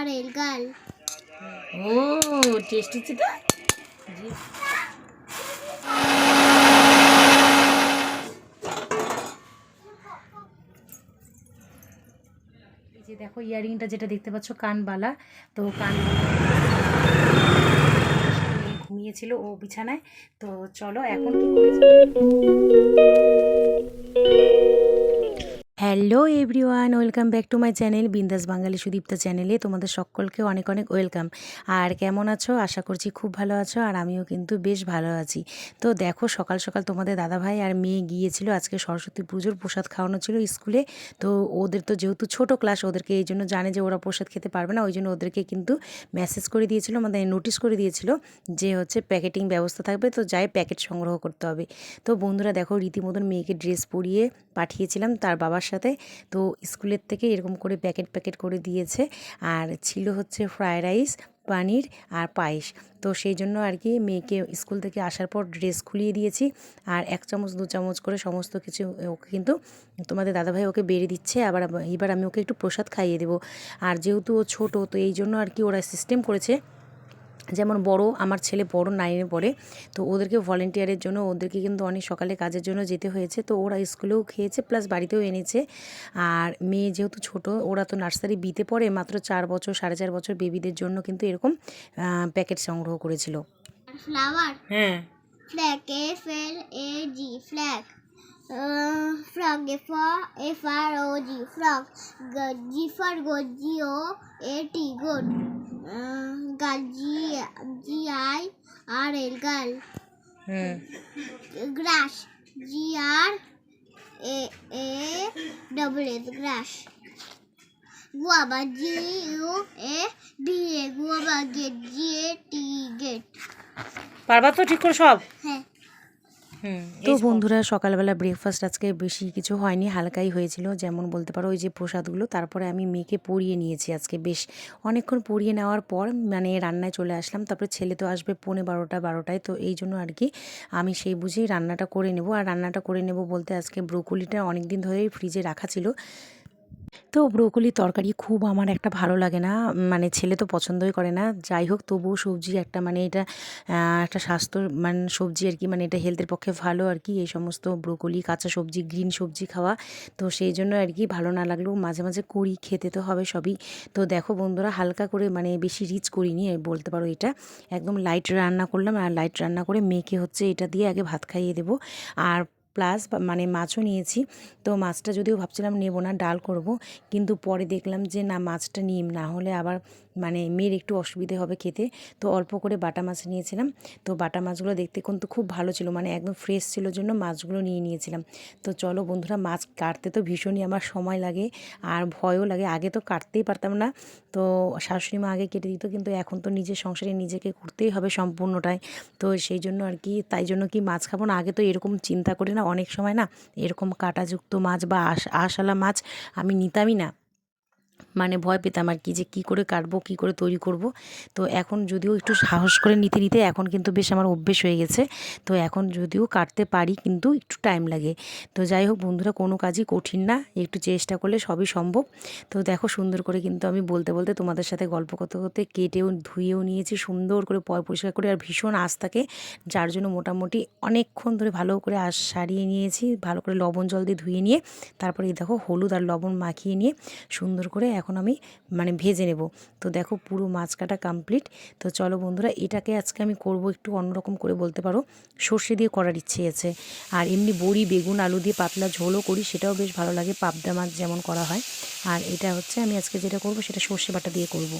আর L গাল। ও test হচ্ছে তো এই যে দেখো ইয়ারিংটা যেটা দেখতে পাচ্ছ কানবালা। তো কান ঘুমিয়েছিল ও বিছানায়। তো চলো এখন কি করেছি? Hello everyone, welcome back to my channel Bindass Bangali Sudipta চ্যানেলে। তোমাদের সকলকে অনেক অনেক ওয়েলকাম। আর কেমন আছো? আশা করছি খুব ভালো আছো, আর আমিও কিন্তু বেশ ভালো আছি। তো দেখো, সকাল সকাল তোমাদের দাদাভাই আর মেয়ে গিয়েছিল। আজকে সরস্বতী পুজোর প্রসাদ খাওয়ানো ছিল স্কুলে। তো ওদের তো যেহেতু ছোট ক্লাস, ওদেরকে এই জন্য জানে যে ওরা প্রসাদ খেতে পারবে না। ওই জন্য ওদেরকে কিন্তু মেসেজ করে দিয়েছিল আমাদের নোটিশ করে দিয়েছিল যে হচ্ছে প্যাকেটিং ব্যবস্থা থাকবে। তো যাই প্যাকেট সংগ্রহ করতে হবে। তো বন্ধুরা দেখো, রীতিমতন মেয়েকে ড্রেস পরিয়ে পাঠিয়েছিলাম। তার বাবার সাথে। তো স্কুলের থেকে এরকম করে প্যাকেট প্যাকেট করে দিয়েছে। আর ছিল হচ্ছে ফ্রায়েড রাইস, পানির আর পায়েস। তো সেই জন্য আর কি মেয়েকে স্কুল থেকে আসার পর ড্রেস খুলিয়ে দিয়েছি। আর এক চামচ, দু চামচ করে সমস্ত কিছু ওকে কিন্তু তোমাদের দাদাভাই ওকে বেড়ে দিচ্ছে। আবার এবার আমি ওকে একটু প্রসাদ খাইয়ে দেবো। আর যেহেতু ও ছোটো, তো এই জন্য আর কি ওরা সিস্টেম করেছে যেমন বড় আমার ছেলে বড় নাইনে পড়ে তো ওদেরকে ভলেন্টিয়ারের জন্য ওদেরকে কিন্তু অনেক সকালে কাজের জন্য যেতে হয়েছে তো ওরা স্কুলেও খেয়েছে প্লাস বাড়িতেও এনেছে। আর মেয়ে যেহেতু ছোট ওরা তো নার্সারি বিতে পড়ে মাত্র চার বছর সাড়ে চার বছর বেবিদের জন্য কিন্তু এরকম প্যাকেট সংগ্রহ করেছিল। ফ্লাওয়ার হ্যাঁ। Flag F L A G flag frog F F R O G frog G for গজি ও এ টি গোট গাল জি জি I R L girl hmm grass G R A A double S grass guava G U A B A guava get G A T get পারবা তো ঠিক করে সব? হ্যাঁ। তো বন্ধুরা সকালবেলা ব্রেকফাস্ট আজকে বেশি কিছু হয়নি হালকাই হয়েছিল। যেমন বলতে পারো ওই যে প্রসাদগুলো তারপরে আমি মেয়েকে পরিয়ে নিয়েছি আজকে বেশ। অনেকক্ষণ পরিয়ে নেওয়ার পর মানে রান্নায় চলে আসলাম। তারপরে ছেলে তো আসবে পৌনে বারোটা বারোটায় তো এই জন্য আর কি আমি সেই বুঝেই রান্নাটা করে নেব। আর রান্নাটা করে নেব বলতে আজকে ব্রোকলিটা অনেক দিন ধরেই ফ্রিজে রাখা ছিল। তো ব্রোকলি তরকারি খুব আমার একটা ভালো লাগে না। মানে ছেলে তো পছন্দই করে না। যাই হোক, তবুও সবজি একটা মানে এটা একটা স্বাস্থ্য মানে সবজি আর কি মানে এটা হেলথের পক্ষে ভালো আর কি। এই সমস্ত ব্রোকলি, কাঁচা সবজি গ্রিন সবজি খাওয়া, তো সেই জন্য আর কি ভালো না লাগলেও মাঝে মাঝে করি, খেতে তো হবে সবই। তো দেখো বন্ধুরা, হালকা করে মানে বেশি রিচ করিনি বলতে পারো এটা। একদম লাইট রান্না করলাম, আর লাইট রান্না করে মেয়েকে হচ্ছে এটা দিয়ে আগে ভাত খাইয়ে দেবো। আর প্লাস মানে মাছও নিয়েছি। তো মাছটা যদিও ভাবছিলাম নেব না, ডাল করব। কিন্তু পরে দেখলাম যে না, মাছটা নিম, না হলে আবার মানে মেয়ের একটু অসুবিধে হবে খেতে। তো অল্প করে বাটা মাছ নিয়েছিলাম। তো বাটা মাছগুলো দেখতে কিন্তু খুব ভালো ছিল মানে একদম ফ্রেশ ছিল জন্য মাছগুলো নিয়ে নিয়েছিলাম। তো চলো বন্ধুরা, মাছ কাটতে তো ভীষণই আমার সময় লাগে, আর ভয়ও লাগে। আগে তো কাটতেই পারতাম না। তো শাশুড়ি মা আগে কেটে দিত, কিন্তু এখন তো নিজের সংসারে নিজেকে করতেই হবে সম্পূর্ণটাই। তো সেই জন্য আর কি, তাই জন্য কি মাছ খাব না? আগে তো এরকম চিন্তা করে না অনেক সময় না এরকম কাটাযুক্ত মাছ বা আশ আশালা মাছ আমি নিতামই না। মানে ভয় পেতাম আর কি যে কী করে কাটবো, কী করে তৈরি করব। তো এখন যদিও একটু সাহস করে নিতে নিতে এখন কিন্তু বেশ আমার অভ্যেস হয়ে গেছে। তো এখন যদিও কাটতে পারি কিন্তু একটু টাইম লাগে। তো যাই হোক বন্ধুরা, কোনো কাজই কঠিন না। একটু চেষ্টা করলে সবই সম্ভব। তো দেখো সুন্দর করে কিন্তু আমি বলতে বলতে তোমাদের সাথে গল্প করতে করতে কেটেও, ধুয়েও নিয়েছি, সুন্দর করে পয় পরিষ্কার করে আর ভীষণ আঁশ থাকে যার জন্য মোটামুটি অনেকক্ষণ ধরে ভালো করে আঁশ সারিয়ে নিয়েছি। ভালো করে লবণ জল দিয়ে ধুয়ে নিয়ে, তারপরে দেখো হলুদ আর লবণ মাখিয়ে নিয়ে সুন্দর করে এখন আমি মানে ভেজে নেব। তো দেখো পুরো মাছ কাটা কমপ্লিট তো চলো বন্ধুরা, এটাকে আজকে আমি করব একটু অন্যরকম করে বলতে পারো। সর্ষে দিয়ে করার ইচ্ছে আছে। আর এমনি বড়ি, বেগুন, আলু দিয়ে পাতলা ঝোলও করি, সেটাও বেশ ভালো লাগে, পাবদা মাছ যেমন করা হয়। আর এটা হচ্ছে আমি আজকে যেটা করব, সেটা সর্ষে বাটা দিয়ে করব।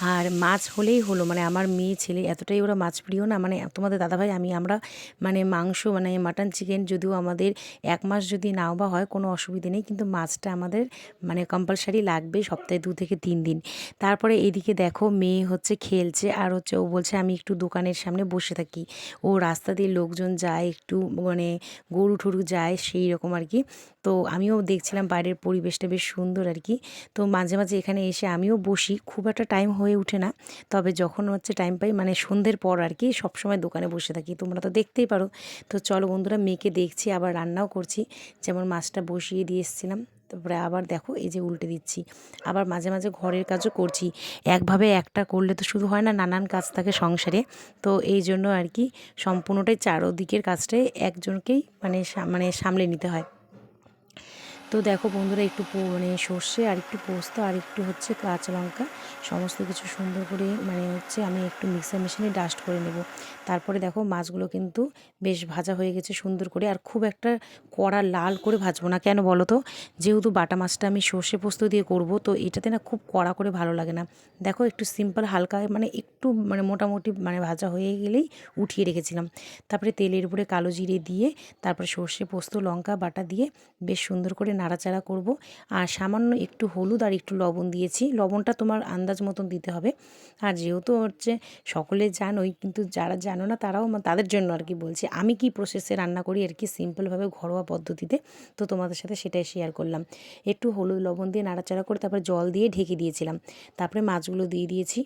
আর মাছ হলেই হলো মানে আমার মেয়ে ছেলে এতটাই ওরা মাছ প্রিয় না মানে তোমাদের দাদাভাই, আমি, আমরা মানে মাংস মানে মাটন চিকেন যদিও আমাদের এক মাস যদি নাও বা হয় কোনো অসুবিধে নেই, কিন্তু মাছটা আমাদের মানে কম্পালসারি লাগবে সপ্তাহে দু থেকে তিন দিন। তারপরে এদিকে দেখো মেয়ে হচ্ছে খেলছে, আর হচ্ছে ও বলছে আমি একটু দোকানের সামনে বসে থাকি। ও রাস্তা দিয়ে লোকজন যায়, একটু মানে গরু ঠরু যায়, সেই রকম আর কি। তো আমিও দেখছিলাম বাইরের পরিবেশটা বেশ সুন্দর আর কি। তো মাঝে মাঝে এখানে এসে আমিও বসি, খুব একটা টাইম হয়ে ওঠে না। তবে যখন হচ্ছে টাইম পাই মানে সন্ধ্যের পর আর কি সবসময় দোকানে বসে থাকি। তোমরা তো দেখতেই পারো। তো চলো বন্ধুরা, মেয়েকে দেখছি, আবার রান্নাও করছি। যেমন মাছটা বসিয়ে দিয়ে এসেছিলাম। তারপরে আবার দেখো, এই যে উল্টে দিচ্ছি। আবার মাঝে মাঝে ঘরের কাজও করছি। একভাবে একটা করলে তো শুধু হয় না, নানান কাজ থাকে সংসারে। তো এই জন্য আর কি সম্পূর্ণটাই চারোদিকের কাজটাই একজনকেই মানে মানে সামলে নিতে হয়। তো দেখো বন্ধুরা, একটু মানে সর্ষে আর একটু পোস্ত আর একটু হচ্ছে কাঁচা লঙ্কা, সমস্ত কিছু সুন্দর করে মানে হচ্ছে আমি একটু মিক্সার মেশিনে ডাস্ট করে নেব। তারপরে দেখো মাছগুলো কিন্তু বেশ ভাজা হয়ে গেছে সুন্দর করে আর খুব একটা কড়া লাল করে ভাজবো না। কেন বলো তো? যেহেতু বাটা মাছটা আমি সর্ষে পোস্ত দিয়ে করব, তো এটাতে না খুব কড়া করে ভালো লাগে না। দেখো একটু সিম্পল হালকা মানে একটু মানে মোটামুটি মানে ভাজা হয়ে গেলেই উঠিয়ে রেখেছিলাম। তারপরে তেলের উপরে কালো জিরে দিয়ে তারপরে সর্ষে পোস্ত, লঙ্কা, বাটা দিয়ে বেশ সুন্দর করে নাড়াচাড়া করব। আর সামান্য একটু হলুদ আর একটু লবণ দিয়েছি। লবণটা তোমার আন্দাজ মতন দিতে হবে। আর যেহেতু হচ্ছে সকলে জানোই, কিন্তু যারা জানো না তারাও তাদের জন্য আর কি বলছি। আমি কি প্রসেসে রান্না করি আর কি সিম্পলভাবে ঘরোয়া পদ্ধতিতে? তো তোমাদের সাথে সেটাই শেয়ার করলাম। একটু হলুদ লবণ দিয়ে নাড়াচাড়া করে তারপরে জল দিয়ে ঢেকে দিয়েছিলাম। তারপরে মাছগুলো দিয়ে দিয়েছি।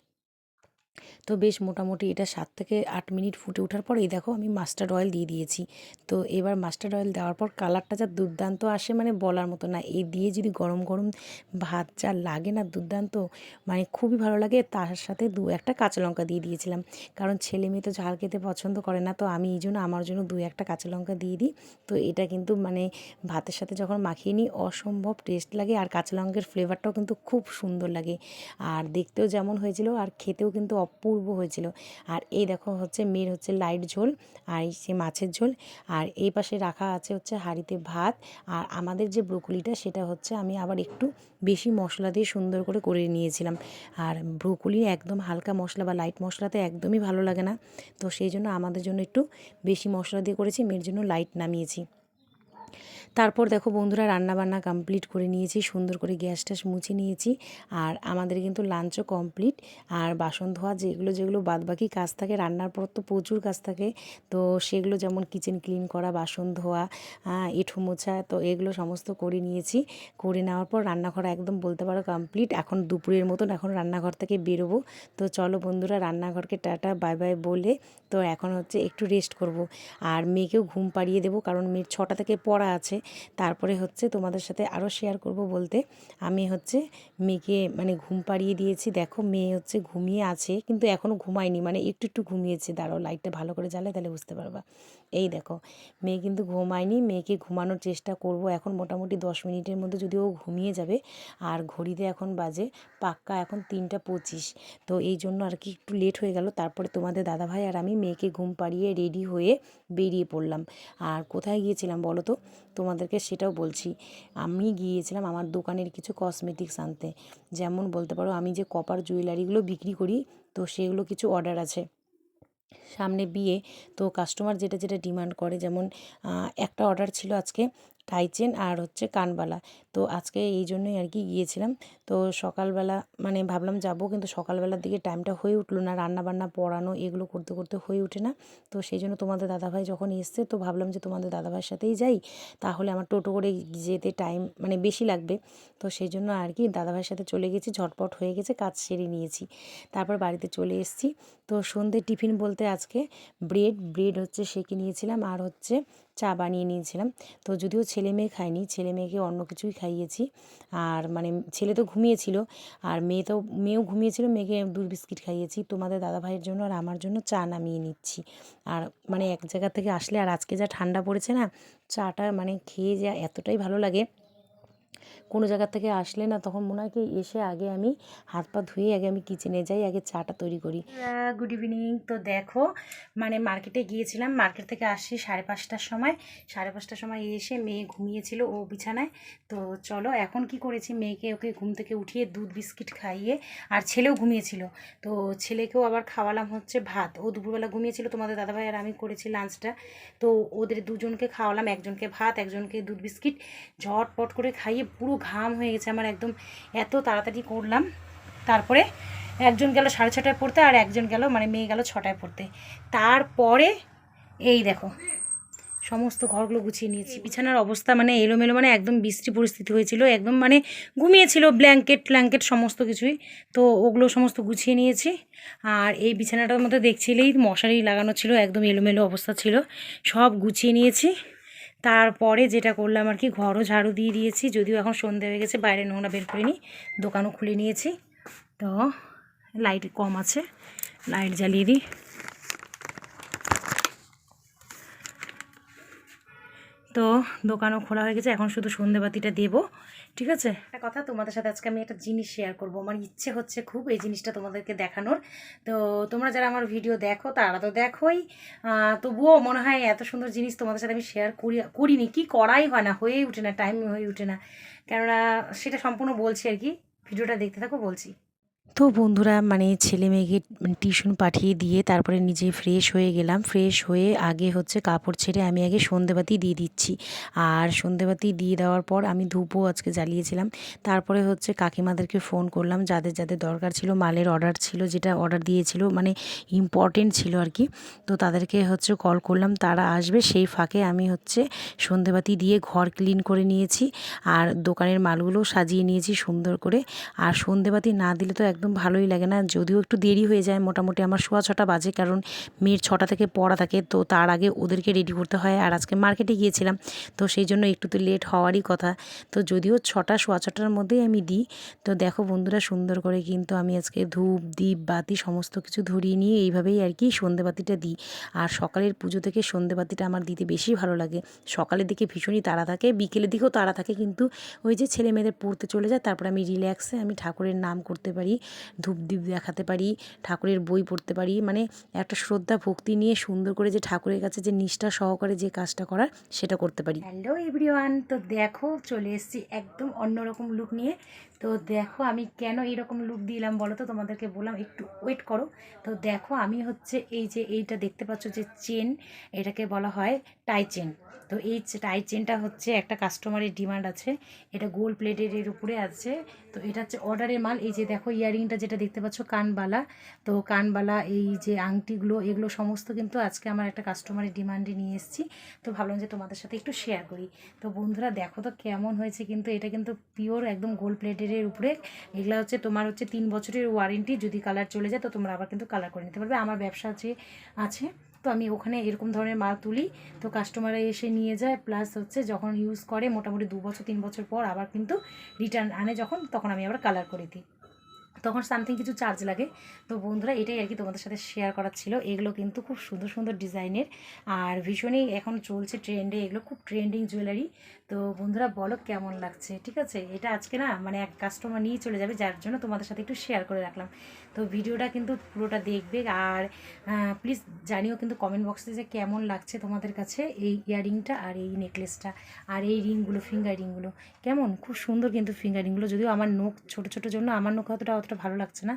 তো বেশ মোটামুটি এটা সাত থেকে আট মিনিট ফুটে ওঠার পর, এই দেখো আমি মাস্টার্ড অয়েল দিয়ে দিয়েছি। তো এবার মাস্টার্ড অয়েল দেওয়ার পর কালারটা যা দুর্দান্ত আসে মানে বলার মতো না। এই দিয়ে যদি গরম গরম ভাত যা লাগে না দুর্দান্ত মানে খুবই ভালো লাগে। তার সাথে দু একটা কাঁচা লঙ্কা দিয়ে দিয়েছিলাম। কারণ ছেলে মেয়ে তো ঝাল খেতে পছন্দ করে না, তো আমি এই জন্য আমার জন্য দু একটা কাঁচা লঙ্কা দিয়ে দিই। তো এটা কিন্তু মানে ভাতের সাথে যখন মাখিয়ে নিই, অসম্ভব টেস্ট লাগে আর কাঁচা লঙ্কার ফ্লেভারটাও কিন্তু খুব সুন্দর লাগে। আর দেখতেও যেমন হয়েছিল আর খেতেও কিন্তু অপূর্ব হয়েছিল। আর এই দেখো হচ্ছে মেয়ের হচ্ছে লাইট ঝোল আর সে মাছের ঝোল। আর এই পাশে রাখা আছে হচ্ছে হাঁড়িতে ভাত। আর আমাদের যে ব্রোকলিটা সেটা হচ্ছে আমি আবার একটু বেশি মশলা দিয়ে সুন্দর করে করে নিয়েছিলাম। আর ব্রোকলি একদম হালকা মশলা বা লাইট মশলাতে একদমই ভালো লাগে না। তো সেই জন্য আমাদের জন্য একটু বেশি মশলা দিয়ে করেছি, মেয়ের জন্য লাইট নামিয়েছি। তারপর দেখো বন্ধুরা রান্না বান্না কমপ্লিট করে নিয়েছি, সুন্দর করে গ্যাস ট্যাস মুছে নিয়েছি আর আমাদের কিন্তু লাঞ্চও কমপ্লিট আর বাসন ধোয়া যেগুলো যেগুলো বাদবাকি কাজ থাকে, রান্নার পর তো প্রচুর কাজ থাকে, তো সেগুলো যেমন কিচেন ক্লিন করা, বাসন ধোয়া এঁঠো মোছা, তো এগুলো সমস্ত করে নিয়েছি। করে নেওয়ার পর রান্নাঘর একদম বলতে পারো কমপ্লিট এখন দুপুরের মতন এখন রান্নাঘর থেকে বেরোবো। তো চলো বন্ধুরা রান্নাঘরকে টাটা বাই বাই বলে, তো এখন হচ্ছে একটু রেস্ট করব। আর মেয়েকেও ঘুম পাড়িয়ে দেবো কারণ মেয়ের ছটা থেকে পড়া আছে তারপরে হচ্ছে তোমাদের সাথে আরও শেয়ার করব বলতে। আমি হচ্ছে মেয়েকে মানে ঘুম পাড়িয়ে দিয়েছি। দেখো মেয়ে হচ্ছে ঘুমিয়ে আছে, কিন্তু এখনও ঘুমায়নি। মানে একটু একটু ঘুমিয়েছে। দাঁড়াও লাইটটা ভালো করে জ্বালে তাহলে বুঝতে পারবা। এই দেখো, মেয়ে কিন্তু ঘুমায়নি, মেয়েকে ঘুমানোর চেষ্টা করব এখন মোটামুটি দশ মিনিটের মধ্যে যদি ও ঘুমিয়ে যাবে, আর ঘড়িতে এখন বাজে পাক্কা এখন তিনটা পঁচিশ। তো এই জন্য আর কি একটু লেট হয়ে গেল, তারপরে তোমাদের দাদাভাই আর আমি মেয়েকে ঘুম পাড়িয়ে রেডি হয়ে বেরিয়ে পড়লাম। আর কোথায় গিয়েছিলাম বলো তো? তোমাদেরকে সেটাও বলছি। আমি গিয়েছিলাম আমার দোকানের কিছু কসমেটিক্স আনতে। যেমন বলতে পারো, আমি যে কপার জুয়েলারিগুলো বিক্রি করি, তো সেগুলো কিছু অর্ডার আছে। সামনে বিয়ে, তো কাস্টমার যেটা যেটা ডিমান্ড করে, যেমন একটা অর্ডার ছিল আজকে টাইচেন আর হচ্ছে কানবালা তো আজকে এই জন্যই আর কি গিয়েছিলাম। তো সকালবেলা মানে ভাবলাম যাব, কিন্তু সকালবেলার দিকে টাইমটা হয়ে উঠল না। রান্না বান্না পড়ানো, এগুলো করতে করতে হয়ে ওঠে না। তো সেই জন্য তোমাদের দাদাভাই যখন এসছে, তো ভাবলাম যে তোমাদের দাদাভাইয়ের সাথেই যাই। তাহলে আমার টোটো করে যেতে টাইম মানে বেশি লাগবে। তো সেই জন্য আর কি দাদাভাইয়ের সাথে চলে গেছি, ঝটপট হয়ে গেছে, কাজ সেরে নিয়েছি। তারপর বাড়িতে চলে এসেছি। তো সন্ধ্যে টিফিন বলতে আজকে ব্রেড ব্রেড হচ্ছে সেঁকে নিয়েছিলাম, আর হচ্ছে চা বানিয়ে নিয়েছিলাম। তো যদিও ছেলে মেয়ে খায়নি, ছেলে মেয়েকে অন্য কিছুই খাইয়েছি। আর মানে ছেলে তো ঘুমিয়েছিল। আর মেয়ে তো, মেয়েও ঘুমিয়েছিল, মেয়েকে দুধ বিস্কিট খাইয়েছি। তোমাদের দাদা ভাইয়ের জন্য আর আমার জন্য চা নামিয়ে নিচ্ছি। আর মানে এক জায়গা থেকে আসলে আর আজকে যা ঠান্ডা পড়েছে না, চাটা মানে খেয়ে যা এতটাই ভালো লাগে। কোনো জায়গা থেকে আসলে না, তখন মনে হয় কি এসে আগে আমি হাত পা ধুয়ে আগে আমি কিচেনে যাই, আগে চাটা তৈরি করি। গুড ইভিনিং তো দেখো মানে মার্কেটে গিয়েছিলাম মার্কেট থেকে আসি সাড়ে পাঁচটার সময়। সাড়ে পাঁচটার সময় এসে মেয়ে ঘুমিয়েছিল ও বিছানায়। তো চলো, এখন কি করেছি? মেয়েকে ওকে ঘুম থেকে উঠিয়ে দুধ বিস্কিট খাইয়ে আর ছেলেও ঘুমিয়েছিল। তো ছেলেকেও আবার খাওয়ালাম হচ্ছে ভাত। ও দুপুরবেলা ঘুমিয়েছিল, তোমাদের দাদাভাই আর আমি করেছি লাঞ্চটা তো ওদের দুজনকে খাওয়ালাম, একজনকে ভাত, একজনকে দুধ বিস্কিট। ঝটপট করে খাইয়ে পুরো ঘাম হয়ে গেছে। আমার একদম এত তাড়াতাড়ি করলাম। তারপরে একজন গেল সাড়ে ছটায় পড়তে আর একজন গেল মানে মেয়ে গেল ছটায় পড়তে। তারপরে এই দেখো, সমস্ত ঘরগুলো গুছিয়ে নিয়েছি। বিছানার অবস্থা মানে এলোমেলো মানে একদম বৃষ্টি পরিস্থিতি হয়েছিল। একদম মানে ঘুমিয়েছিল ব্ল্যাঙ্কেট ট্ল্যাঙ্কেট, সমস্ত কিছুই। তো ওগুলো সমস্ত গুছিয়ে নিয়েছি। আর এই বিছানাটার মধ্যে দেখছিলেই মশারি লাগানো ছিল, একদম এলোমেলো অবস্থা ছিল। সব গুছিয়ে নিয়েছি। তারপরে যেটা করলাম আর কি, ঘরও ঝাড়ু দিয়ে দিয়েছি। যদিও এখন সন্ধে হয়ে গেছে, বাইরে নোংরা বের করে করিনি দোকানও খুলে নিয়েছি। তো লাইট কম আছে। লাইট জ্বালিয়ে দিই। তো দোকানও খোলা হয়ে গেছে, এখন শুধু সন্ধেবাতিটা দেবো, ঠিক আছে? একটা কথা তোমাদের সাথে আজকে আমি একটা জিনিস শেয়ার করব। আমার ইচ্ছে হচ্ছে খুব এই জিনিসটা তোমাদেরকে দেখানোর। তো তোমরা যারা আমার ভিডিও দেখো, তারা তো দেখোই। তবুও মনে হয় এত সুন্দর জিনিস তোমাদের সাথে আমি শেয়ার করি, করিনি। কি করাই হয় না, হয়েই ওঠে না টাইম হয়ে ওঠে না। কেননা সেটা সম্পূর্ণ বলছি আর কি। ভিডিওটা দেখতে থাকো, বলছি। তো বন্ধুরা মানে ছেলে মেয়েকে টিউশন পাঠিয়ে দিয়ে তারপরে নিজে ফ্রেশ হয়ে গেলাম। ফ্রেশ হয়ে আগে হচ্ছে কাপড় ছেড়ে আমি আগে সন্ধেবাতি দিয়ে দিচ্ছি। আর সন্ধেবাতি দিয়ে দেওয়ার পর আমি ধূপও আজকে জ্বালিয়েছিলাম। তারপরে হচ্ছে কাকিমাদেরকে ফোন করলাম, যাদের যাদের দরকার ছিল, মালের অর্ডার ছিল, যেটা অর্ডার দিয়েছিল মানে ইম্পর্টেন্ট ছিল আর কি। তো তাদেরকে হচ্ছে কল করলাম, তারা আসবে, সেই ফাঁকে আমি হচ্ছে সন্ধেবাতি দিয়ে ঘর ক্লিন করে নিয়েছি। আর দোকানের মালগুলো সাজিয়ে নিয়েছি সুন্দর করে। আর সন্ধেবাতি না দিলে তো একদম ভালোই লাগে না। যদিও একটু দেরি হয়ে যায়, মোটামুটি আমার সোয়া ছটা বাজে কারণ মেয়ের ছটা থেকে পড়া থাকে, তো তার আগে ওদেরকে রেডি করতে হয়। আর আজকে মার্কেটে গিয়েছিলাম, তো সেই জন্য একটু তো লেট হওয়ারই কথা। তো যদিও ছটা, সোয়া ছটার মধ্যেই আমি দিই তো দেখো বন্ধুরা সুন্দর করে কিন্তু আমি আজকে ধূপ দ্বীপ বাতি সমস্ত কিছু ধরিয়ে নিয়ে এইভাবেই আর কি সন্ধেবাতিটা দিই আর সকালের পুজো থেকে সন্ধেবাতিটা আমার দিতে বেশি ভালো লাগে। সকালের দিকে ভীষণই তাড়া থাকে, বিকেলের দিকেও তাড়া থাকে, কিন্তু ওই যে ছেলে মেয়েদের পড়তে চলে যায়, তারপর আমি রিল্যাক্সে আমি ঠাকুরের নাম করতে পারি। ধূপ দ্বীপ দেখাতে পারি, ঠাকুরের বই পড়তে পারি। মানে একটা শ্রদ্ধা, ভক্তি নিয়ে সুন্দর করে যে ঠাকুরের কাছে যে নিষ্ঠা সহকারে যে কাজটা করার সেটা করতে পারি। হ্যালো এভরিওয়ান তো দেখো চলে এসছি একদম অন্যরকম লুক নিয়ে। তো দেখো আমি কেন এইরকম লুক দিলাম বলো তো? তোমাদেরকে বললাম একটু ওয়েট করো। তো দেখো আমি হচ্ছে এই যে এইটা দেখতে পাচ্ছ যে চেন এটাকে বলা হয় টাই চেন তো এই টাই চেনটা হচ্ছে একটা কাস্টমারের ডিমান্ড আছে। এটা গোল প্লেটের এর উপরে আছে। তো এটা হচ্ছে অর্ডারের মাল। এই যে দেখো ইয়ারিংটা যেটা দেখতে পাচ্ছ কানবালা। তো কানবালা, এই যে আংটিগুলো, এগুলো সমস্ত কিন্তু আজকে আমার একটা কাস্টমারের ডিমান্ডে নিয়ে এসেছি। তো ভাবলাম যে তোমাদের সাথে একটু শেয়ার করি। তো বন্ধুরা দেখো তো কেমন হয়েছে কিন্তু এটা কিন্তু পিওর একদম গোল প্লেটের উপরে। এগুলো হচ্ছে তোমার হচ্ছে তিন বছরের ওয়ারেন্টি যদি কালার চলে যায় তো তোমরা আবার কিন্তু কালার করে নিতে পারবে। আমার ব্যবসা আছে আছে। তো আমি ওখানে এরকম ধরনের মাল তুলি, তো কাস্টমাররা এসে নিয়ে যায় প্লাস হচ্ছে যখন ইউজ করে মোটামুটি দু বছর, তিন বছর পর আবার কিন্তু রিটার্ন আনে যখন, তখন আমি আবার কালার করে দিই। তখন সামথিং কিছু চার্জ লাগে। তো বন্ধুরা, এটাই আর কি তোমাদের সাথে শেয়ার করার ছিল। এগুলো কিন্তু খুব সুন্দর সুন্দর ডিজাইনের আর ভীষণই এখন চলছে ট্রেন্ডে এগুলো খুব ট্রেন্ডিং জুয়েলারি তো বন্ধুরা বলো কেমন লাগছে? ঠিক আছে? এটা আজকে না মানে এক কাস্টমার নিয়ে চলে যাবে, যার জন্য তোমাদের সাথে একটু শেয়ার করে রাখলাম। তো ভিডিওটা কিন্তু পুরোটা দেখবে আর প্লিজ জানিও কিন্তু কমেন্ট বক্সে যে কেমন লাগছে তোমাদের কাছে এই ইয়ারিংটা আর এই নেকলেসটা আর এই রিংগুলো ফিঙ্গার রিংগুলো কেমন? খুব সুন্দর কিন্তু ফিঙ্গার রিংগুলো যদিও আমার নখ ছোটো ছোটো জন্য আমার নখ অতটা অতটা ভালো লাগছে না,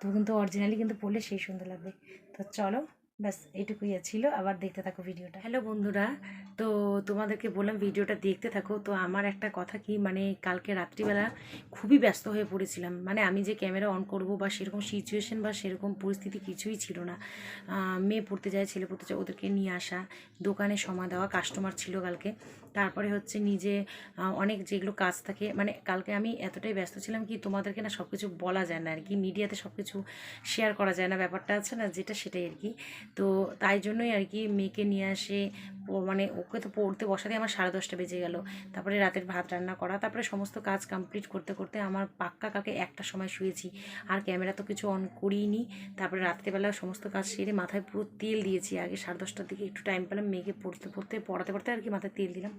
তো কিন্তু অরিজিনালি কিন্তু পরলে সেই সুন্দর লাগবে। তো চলো ব্যাস, এইটুকুই ছিল। আবার দেখতে থাকো ভিডিওটা। হ্যালো বন্ধুরা, তো তোমাদেরকে বললাম ভিডিওটা দেখতে থাকো। তো আমার একটা কথা কি মানে কালকে রাত্রিবেলা খুবই ব্যস্ত হয়ে পড়েছিলাম। মানে আমি যে ক্যামেরা অন করব বা সেরকম সিচুয়েশন বা সেরকম পরিস্থিতি কিছুই ছিল না। মেয়ে পড়তে যায়, ছেলে পড়তে যায়, ওদেরকে নিয়ে আসা, দোকানে সময় দেওয়া কাস্টমার ছিল কালকে। তারপরে হচ্ছে নিজে অনেক যেগুলো কাজ থাকে মানে কালকে আমি এতটাই ব্যস্ত ছিলাম কি, তোমাদেরকে না সব কিছু বলা যায় না আর কি। মিডিয়াতে সব কিছু শেয়ার করা যায় না। ব্যাপারটা আছে না, যেটা সেটাই আর কি। তো তাই জন্যই আর কি মেয়েকে নিয়ে আসে। মানে ওকে তো পড়তে বসাতে আমার সাড়ে দশটা বেজে গেল। তারপরে রাতের ভাত রান্না করা, তারপরে সমস্ত কাজ কমপ্লিট করতে করতে আমার পাক্কা কাকে একটা সময় শুয়েছি। আর ক্যামেরা তো কিছু অন করিনি। তারপরে রাত্রেবেলা সমস্ত কাজ সেরে মাথায় পুরো তেল দিয়েছি। আগে সাড়ে দশটার দিকে একটু টাইম পেলাম, মেয়েকে পড়তে পড়তে, পড়াতে, পড়তে আর কি মাথায় তেল দিলাম।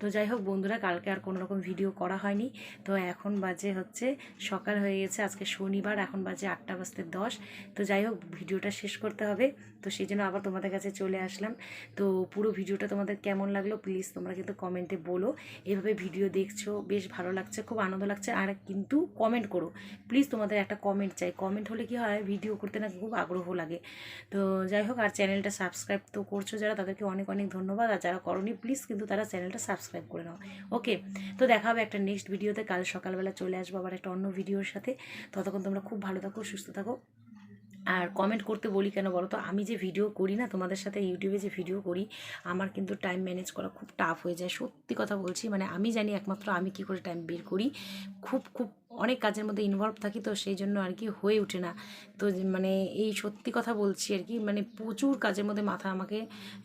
তো যাই হোক বন্ধুরা, কালকে আর কোনো রকম ভিডিও করা হয়নি। তো এখন বাজে হচ্ছে সকাল হয়ে গেছে, আজকে শনিবার, এখন বাজে আটটা বাজতে দশ। তো যাই হোক ভিডিওটা শেষ করতে হবে। তো সেই জন্য আবার তোমাদের কাছে চলে আসলাম। তো পুরো ভিডিওটা তোমাদের কেমন লাগল প্লিজ তোমরা কিন্তু কমেন্টে বলো। এভাবে ভিডিও দেখছ, বেশ ভালো লাগছে, খুব আনন্দ লাগছে। আর কিন্তু কমেন্ট করো। প্লিজ তোমাদের একটা কমেন্ট চাই। কমেন্ট হলে কি হয় ভিডিও করতে না খুব আগ্রহ লাগে। তো যাই হোক, আর চ্যানেলটা সাবস্ক্রাইব তো করছ যারা, তাদেরকে অনেক অনেক ধন্যবাদ। আর যারা করনি প্লিজ কিন্তু তারা চ্যানেলটা সাবস্ক্রাইব করে নাও। ওকে তো দেখা হবে একটা নেক্সট ভিডিওতে কাল সকালবেলা চলে আসব আবার একটা অন্য ভিডিওর সাথে। ততক্ষণ তোমরা খুব ভালো থাকো, সুস্থ থাকো। আর কমেন্ট করতে বলি কেন বলো তো আমি যে ভিডিও করি না, তোমাদের সাথে ইউটিউবে যে ভিডিও করি, আমার কিন্তু টাইম ম্যানেজ করা খুব টাফ হয়ে যায়। সত্যি কথা বলছি মানে আমি জানি একমাত্র আমি কি করে টাইম বের করি। খুব খুব অনেক কাজের মধ্যে ইনভলভ থাকি তো সেই জন্য আর কি হয়ে ওঠে না। তো মানে এই সত্যি কথা বলছি আর কি মানে প্রচুর কাজের মধ্যে মাথা আমাকে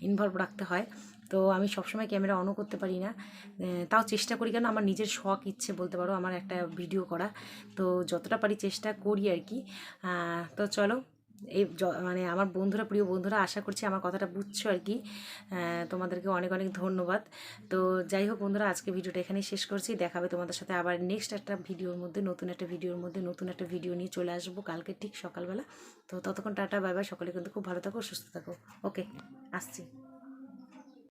ইনভলভ রাখতে হয়। তো আমি সবসময় ক্যামেরা অনও করতে পারি না। তাও চেষ্টা করি কেন আমার নিজের শখ, ইচ্ছে বলতে পারো, আমার একটা ভিডিও করা। তো যতটা পারি চেষ্টা করি আর কি। তো চলো এই মানে আমার বন্ধুরা, প্রিয় বন্ধুরা, আশা করছি আমার কথাটা বুঝছ আর কি। তোমাদেরকে অনেক অনেক ধন্যবাদ। তো যাই হোক বন্ধুরা, আজকে ভিডিওটা এখানেই শেষ করছি। দেখাবে তোমাদের সাথে আবার নেক্সট একটা ভিডিওর মধ্যে, নতুন একটা ভিডিওর মধ্যে, নতুন একটা ভিডিও নিয়ে চলে আসব কালকে ঠিক সকালবেলা। তো ততক্ষণ টাটা বাই বাই সকলে কিন্তু খুব ভালো থাকো, সুস্থ থাকো। ওকে আসছি।